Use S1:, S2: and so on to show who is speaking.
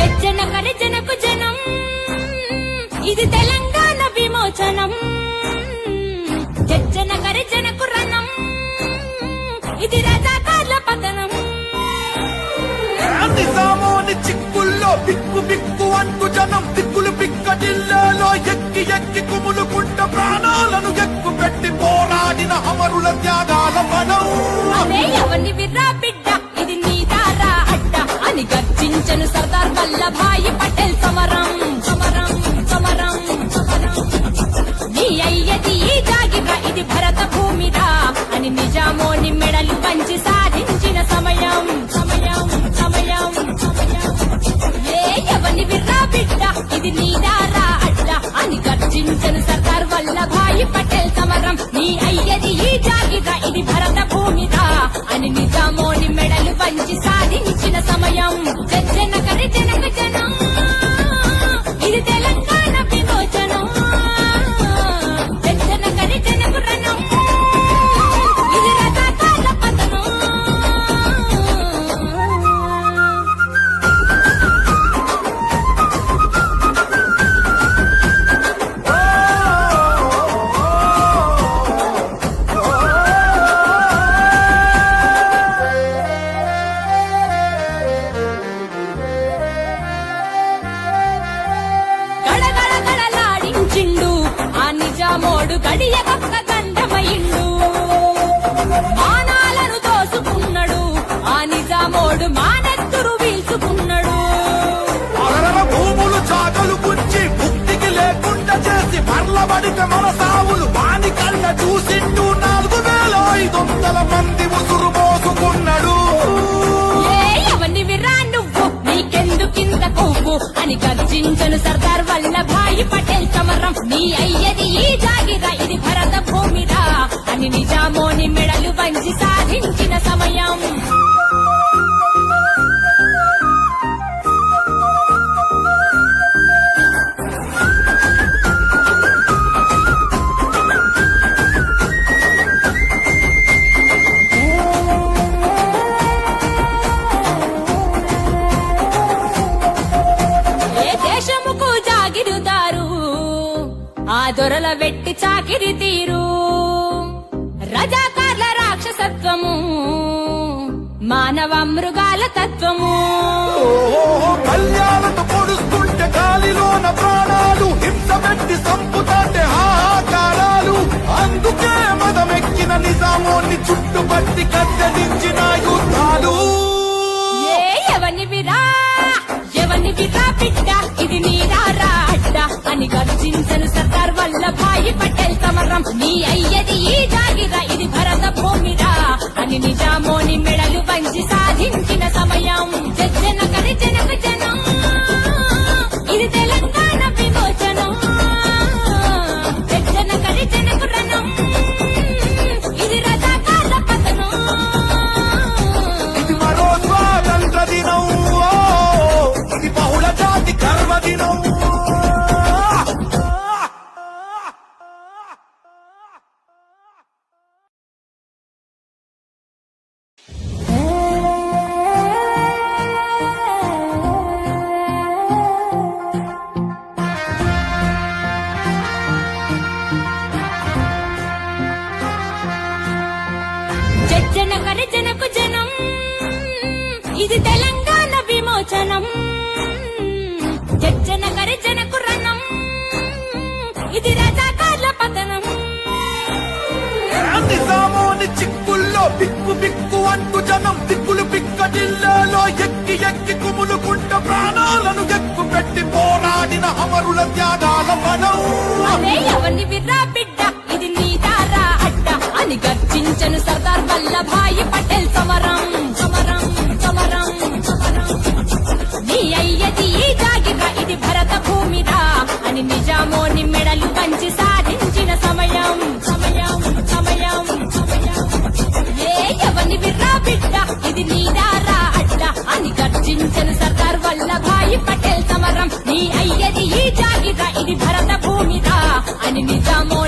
S1: జజ్జన హరిజనకు జనం. ఇది తెలంగాణ విమోచనం. జజ్జన హరిజనకు రణం. ఇది రజాకార్ల పతనం.
S2: నిజామోని చిక్కుల్లో బిక్కు బిక్కు అంటు జనం దిక్కులు పిక్క జిల్లాలో ఎక్కి ఎక్కి కుములు
S1: అయ్యది ఈ జాగిరా ఇది భరత భూమిద అని నిజామోని మెడలు పంచి సాధించిన సమయం. జన జనక జనం. అని నిజామోని మెడలు వంచి సాధించిన సమయం. ఏ దేశముకు జాగిరుదారు ఆ దొరల వెట్టి చాకిరి తీరు. రజాకార్ల రాక్షసత్వము మానవ మృగాల తత్వము.
S2: ఓ కళ్యాణతో పొడుస్తుంటే గాలిలోన ప్రాణాలు హింస పెట్టి సంపుతాంటే హాహాకారాలు. అందుకే మదం
S1: గర్జించను సర్దార్ వల్లభాయి పటేల్ సమరం. నీ అయ్యది ఈ జాగిరా ఇది భరత భూమిరా. అని నిజామోని మెడలు పంచి సాధించిన సమయం. జన కరి జనక ఇది తెలంగాణ విమోచనం. జన గరిజన కురణం ఇది రజాకార్ల పతనం.
S2: నిజామోని చిక్కుల్లో బిక్కు బిక్కు అంటూ జనం దిక్కులు పిక్కటిల్లాలో ఎక్కి ఎక్కి కుములుకుంట ప్రాణాలను ఎక్కు పెట్టి పోరాడిన అమరుల త్యాగాల
S1: ఇది నీదారా అట్లా అని సర్దార్ వల్లభాయి పటేల్ సమరం. నీ అయ్యది ఈ ఇది భరత భూమిదా అని నిజామో